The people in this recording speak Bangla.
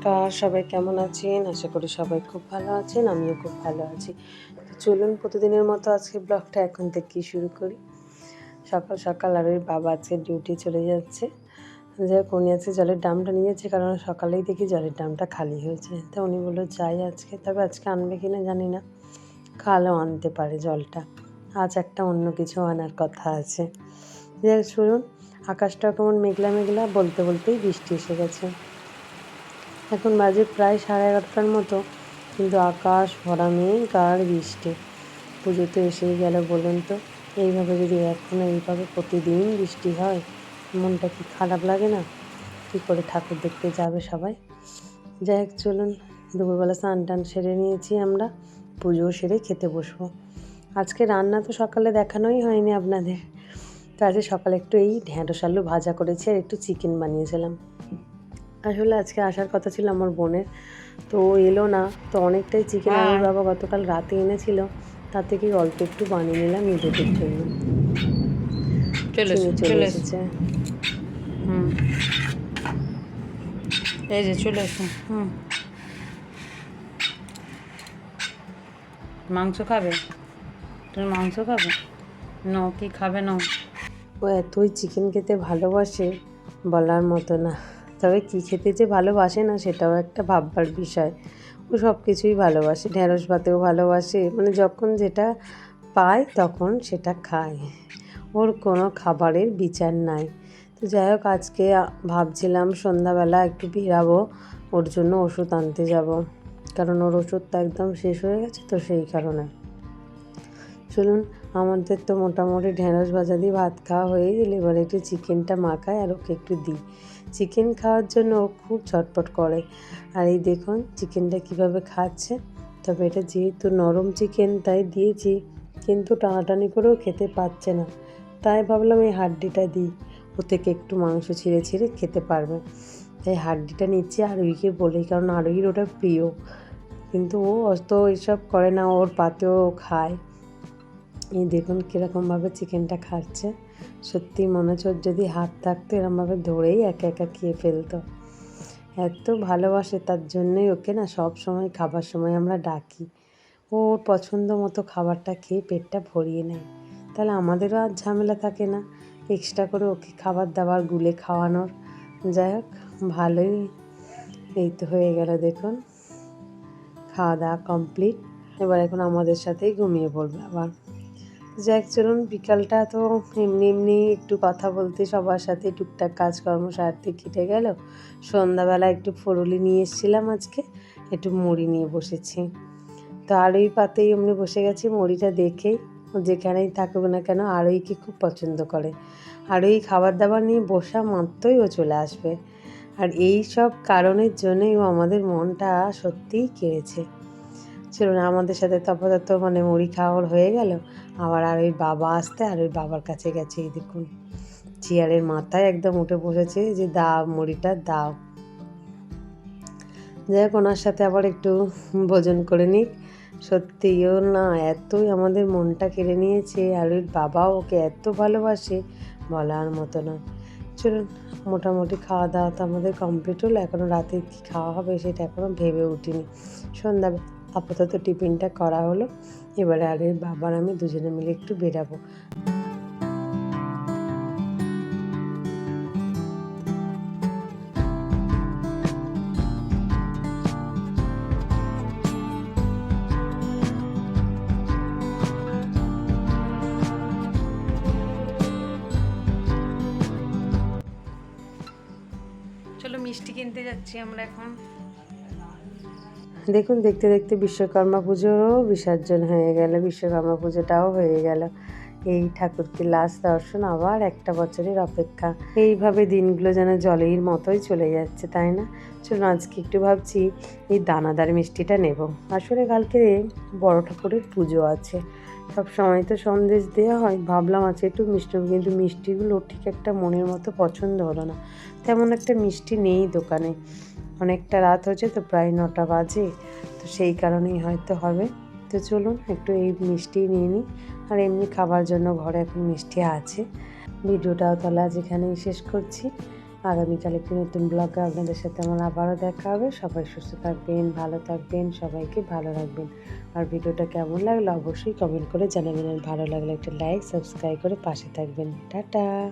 নমস্কার, সবাই কেমন আছেন? আশা করি সবাই খুব ভালো আছেন, আমিও খুব ভালো আছি। তো চলুন প্রতিদিনের মতো আজকে ব্লগটা এখন থেকেই শুরু করি। সকাল সকাল আর ওই বাবা আজকে ডিউটি চলে যাচ্ছে। যাই হোক, উনি আজকে জলের ডামটা নিয়েছে কারণ সকালেই দেখি জলের ডামটা খালি হয়েছে। তো উনি বলল, যাই আজকে, তবে আজকে আনবে কি না জানি না। খালেও আনতে পারে জলটা। আজ একটা অন্য কিছু আনার কথা আছে। যাই শুনুন আকাশটা কেমন মেঘলা মেঘলা, বলতে বলতেই বৃষ্টি এসে গেছে। এখন বাজে প্রায় সাড়ে এগারোটার মতো, কিন্তু আকাশ ভরা মেঘ আর বৃষ্টি। পুজো তো এসেই গেল, বলুন তো। এইভাবে যদি এখনও এইভাবে প্রতিদিন বৃষ্টি হয়, মনটা কি খারাপ লাগে না? কী করে ঠাকুর দেখতে যাবে সবাই? যাই হোক, চলুন। দুপুরবেলা স্নান টান সেরে নিয়েছি আমরা। পুজো সেরে খেতে বসবো। আজকে রান্না তো সকালে দেখানোই হয়নি আপনাদের। তো আজকে সকালে একটু এই ঢ্যাঁড়স আলু ভাজা করেছি আর একটু চিকেন বানিয়েছিলাম। আসলে আজকে আসার কথা ছিল আমার বোনের। তো ও এলো না তো অনেকটাই চিকেন আমার বাবা গতকাল রাতে এনেছিল। তার থেকে অল্প একটু বানিয়ে নিলাম নিজেদের জন্য চলে। এসেছে। হুম। এই যে চলে এসো হুম। মাংস খাবে? তুমি মাংস খাবে? ন কি খাবে না? ও এতই চিকেন খেতে ভালোবাসে বলার মতো না। তবে কী খেতে যে ভালোবাসে না, সেটাও একটা ভাববার বিষয়। ও সব কিছুই ভালোবাসে, ঢেঁড়স ভাতেও ভালোবাসে মানে যখন যেটা পায় তখন সেটা খায়। ওর কোনো খাবারের বিচার নাই। তো যাই হোক, আজকে ভাবছিলাম সন্ধ্যাবেলা একটু বেরাবো, ওর জন্য ওষুধ আনতে যাব। কারণ ওর ওষুধটা একদম শেষ হয়ে গেছে তো সেই কারণে। চলুন, আমাদের তো মোটামুটি ঢেঁড়স ভাজা দিয়ে ভাত খাওয়া হয়ে গেলে। এবার একটু চিকেনটা মাখায় আর ওকে একটু দিই। চিকেন খাওয়ার জন্য ও খুব ছটপট করে। আর এই দেখুন, চিকেনটা কীভাবে খাচ্ছে। তবে এটা যেহেতু নরম চিকেন, তাই দিয়েছি। কিন্তু টানাটানি করেও খেতে পাচ্ছে না। তাই ভাবলাম এই হাড্ডিটা দিই। ও থেকে একটু মাংস ছিঁড়ে ছিঁড়ে খেতে পারবে। তাই হাড্ডিটা নিচ্ছি আরুইকে বলি, কারণ আরুইর ওটা প্রিয়। কিন্তু ও অত এসব করে না, ওর পাতেও খায়। এই দেখুন কীরকমভাবে চিকেনটা খাচ্ছে। সত্যি মনে হচ্ছে যদি হাত থাকতো, এরমভাবে ধরেই একা একা খেয়ে ফেলতো। এত ভালোবাসে তার জন্যই ওকে না সব সময়, খাবার সময় আমরা ডাকি। ওর পছন্দ মতো খাবারটা খেয়ে পেটটা ভরিয়ে নেয়। তাহলে আমাদেরও আর ঝামেলা থাকে না এক্সট্রা করে ওকে খাবার দাবার, গুলে খাওয়ানোর। যাই হোক, ভালোই এই তো হয়ে গেল দেখুন। খাওয়া দাওয়া কমপ্লিট। এবার এখন আমাদের সাথেই ঘুমিয়ে পড়বে আবার। যাক, চলুন বিকালটা তো এমনি এমনি একটু কথা বলতে, সবার সাথে টুকটাক কাজকর্ম সারতে কেটে গেল। সন্ধ্যাবেলা একটু ফরুলি নিয়ে এসেছিলাম আজকে, একটু মুড়ি নিয়ে বসেছি। তো আরই পাতেই এমনি বসে গেছি মুড়িটা দেখেই, যেখানেই থাকুক না কেন আরইকে খুব পছন্দ করে। আরই খাবার দাবার নিয়ে বসা মাত্রই ও চলে আসবে। আর এই সব কারণের জন্যই ও আমাদের মনটা সত্যিই কেড়েছে। চলুন আমাদের সাথে আপাতত মানে মুড়ি খাওয়ার হয়ে গেল। আবার আর ওই বাবা আসতে আর ওই বাবার কাছে গেছে। এই দেখুন, চেয়ারের মাথায় একদম উঠে বসেছে যে, দাও মুড়িটা, দাও। যাই হোক, ওনার সাথে আবার একটু ভোজন করে নিক। সত্যিও না, এতই আমাদের মনটা কেড়ে নিয়েছে। আর ওই বাবা ওকে এত ভালোবাসে বলার মতো নয়। চলুন, মোটামুটি খাওয়া দাওয়া তো আমাদের কমপ্লিট হলো। এখনও রাতে কী খাওয়া হবে সেটা এখনও ভেবে উঠিনি। সন্ধ্যা আপাতত টিফিনটা করা হলো। এবারে আর বাবার আমি দুজনে মিলে একটু বেরাবো। চলো মিষ্টি কিনতে যাচ্ছি আমরা এখন। দেখুন, দেখতে দেখতে বিশ্বকর্মা পুজোরও বিসর্জন হয়ে গেল, বিশ্বকর্মা পুজোটাও হয়ে গেল। এই ঠাকুরকে লাস্ট দর্শন আবার একটা বছরের অপেক্ষা। এইভাবে দিনগুলো যেন জলের মতোই চলে যাচ্ছে, তাই না? চলুন, আজকে একটু ভাবছি এই দানাদার মিষ্টিটা নেব। আসলে কালকে বড় ঠাকুরের পুজো আছে। সব সময় তো সন্দেশ দেওয়া হয়। ভাবলাম আছে একটু মিষ্টি কিন্তু মিষ্টিগুলো ঠিক একটা মনের মতো পছন্দ হলো না। তেমন একটা মিষ্টি নেই দোকানে। অনেকটা রাত হয়েছে, তো প্রায় নটা বাজে, তো সেই কারণেই হয়তো হবে। তো চলুন একটু এই মিষ্টি নিয়ে নিই। আর এমনি খাবার জন্য ঘরে এখন মিষ্টি আছে। ভিডিওটাও তাহলে আজ এখানেই শেষ করছি। আগামীকাল একটি নতুন ব্লগে আপনাদের সাথে আমার আবারও দেখা হবে। সবাই সুস্থ থাকবেন, ভালো থাকবেন, সবাইকে ভালো রাখবেন। আর ভিডিওটা কেমন লাগল অবশ্যই কমেন্ট করে জানাবেন। আর ভালো লাগলে একটা লাইক, সাবস্ক্রাইব করে পাশে থাকবেন। টাটা!